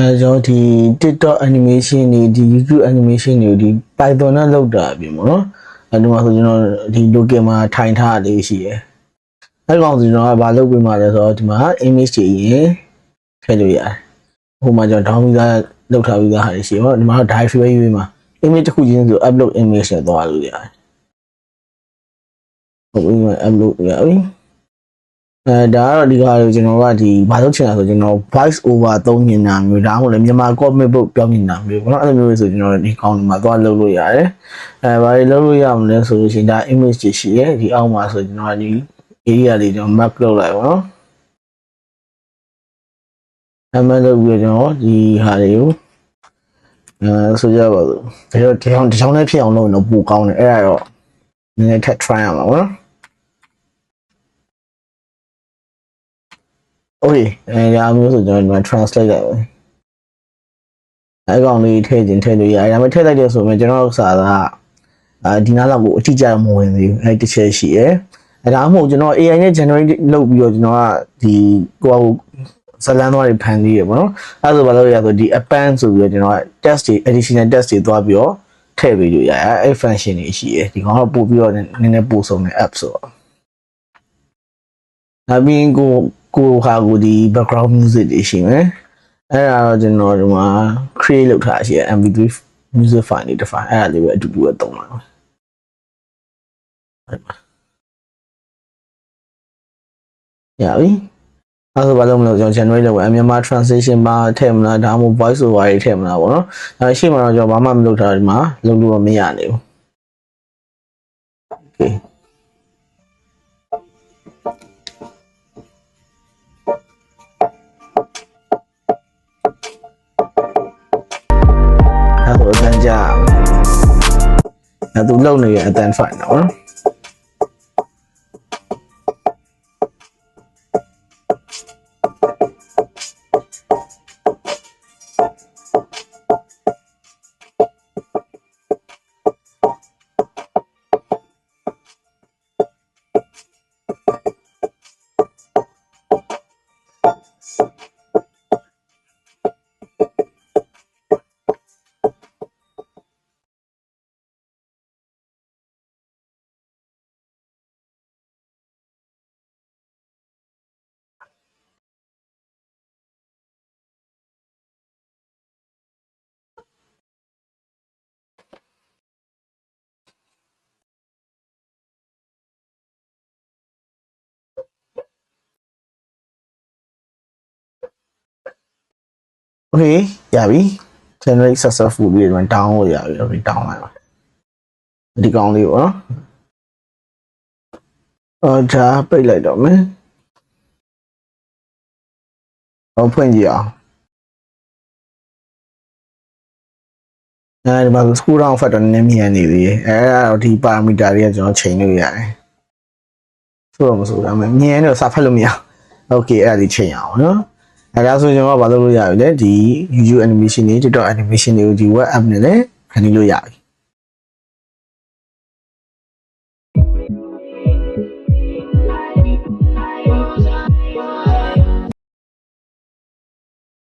အဲကျွန်တော်ဒီ TikTok animation တွေဒီ YouTube animation တွေကိုဒီ Python နဲ့လုပ်တာပြင်ပေါ့နော်အဲဒီမှာဆိုကျွန်တော်ဒီ local မှာထိုင်ထားလေးရှိရယ်အဲကောင်ဆိုကျွန်တော်ကဘာလုပ်ပေးမှလဲဆိုတော့ဒီမှာ image တွေရင်ထည့်လို့ရတယ်ဟိုမှာကျွန်တော် down ပြီးသားလုပ်ထားပြီးသားဟာတွေရှိရောဒီမှာတော့ drive ပဲရွေးမှာ image တစ်ခုချင်းဆို upload image နဲ့သွားလို့ရတယ်ဟုတ်ပြီ upload ရပြီ အဲဒါကတော့ဒီကားကိုကျွန်တော်ကဒီဘာလို့ချင်တာဆိုကျွန်တော် voice over သုံးနေတာမျိုးဒါမှမဟုတ်လေမြန်မာ comic book ပြောင်းနေတာမျိုးဘောနော်အဲ့လိုမျိုးဆိုကျွန်တော်ဒီကောင်းမှာသွားလုပ်လို့ရတယ်အဲဘာတွေလုပ်လို့ရမလဲဆိုလို့ရှိရင်ဒါ image တွေရှိရဲ့ဒီအောက်မှာဆိုကျွန်တော်ဒီ area လေးကျွန်တော် map လုပ်လိုက်ပါတော့အမှန်တော့ပြီးတော့ကျွန်တော်ဒီဟာတွေကိုအဲဆိုကြပါစို့ဒါတော့ဒီအောင်ဒီအောင်လေးဖြစ်အောင်လုပ်ရင်တော့ပိုကောင်းတယ်အဲ့ဒါတော့နည်းနည်းထပ် try ရမှာပေါ့နော် Okay အဲဒါမျိုးဆိုကျွန်တော်ဒီမှာ translate လိုက်ပဲအဲကောင်လေးထည့်ခြင်းထည့်လို့ရတယ်ဒါပေမဲ့ထည့်လိုက်တဲ့ဆိုရင်ကျွန်တော်ဥစ္စာကအာဒီနားလောက်ကိုအတိအကျမဝင်သေးဘူးအဲတစ်ချက်ရှိရယ်အဲဒါမှမဟုတ်ကျွန်တော် AI နဲ့ generate လုပ်ပြီးတော့ကျွန်တော်ကဒီကိုယ့်ဇလန်သွားတွေဖန်သေးရပေါ့နော်အဲဆိုဘာလို့ရဆိုဒီ append ဆိုပြီးတော့ကျွန်တော်က test တွေ additional test တွေသွားပြီးတော့ထည့်ပေးလို့ရတယ်အဲ function တွေရှိရယ်ဒီကောင်ကပို့ပြီးတော့နည်းနည်းပို့ဆုံးတဲ့ app ဆိုတော့ဒါပြီးရင်ကို ကိုဟာကိုဒီ background music တွေရှိမယ်အဲ့ဒါတော့ကျွန်တော်ဒီမှာ create လုပ်ထားရှိရ mp3 music file တွေတစ် file အဲ့ဒါလေးပဲအတူတူပဲသုံးလိုက်ပါရပြီအဲ့ဒါဆိုဘာလို့မလို့ကျွန်တော် generate လုပ်မယ်မြန်မာ translation ပါထည့်မလားဒါမှမဟုတ် voice over တွေထည့်မလားပေါ့နော်အဲ့ရှေ့မှာတော့ကျွန်တော်ဘာမှမလုပ်ထားဒီမှာလုပ်လို့မရနိုင်ဘူး okay အဲ့သူလုံနေရအတန်းဖိုင်နော် okay ရပြီ generate successful ပြီးတော့ down လို့ရပြီ okay down လိုက်ပါဒီကောင်းလေးပေါ့နော်အော်ဒါပိတ်လိုက်တော့မယ်ဟောဖွင့်ကြည့်အောင်အဲဒီမှာ screw down factor နည်းနည်းမြန်နေသေးတယ်အဲဒါတော့ဒီ parameter တွေကကျွန်တော်ချိန်လို့ရတယ်ဆိုတော့မဆိုဒါပေမဲ့မြန်တော့စာဖတ်လို့မရဘူး okay အဲ့ဒါဒီချိန်အောင်နော် အဲဒါဆိုကျွန်တော်ကဘာလုပ်လို့ရပြီလဲဒီ YouTube animation တွေ TikTok animation တွေကိုဒီ web app နဲ့လည်းခဏလို့ရပြီ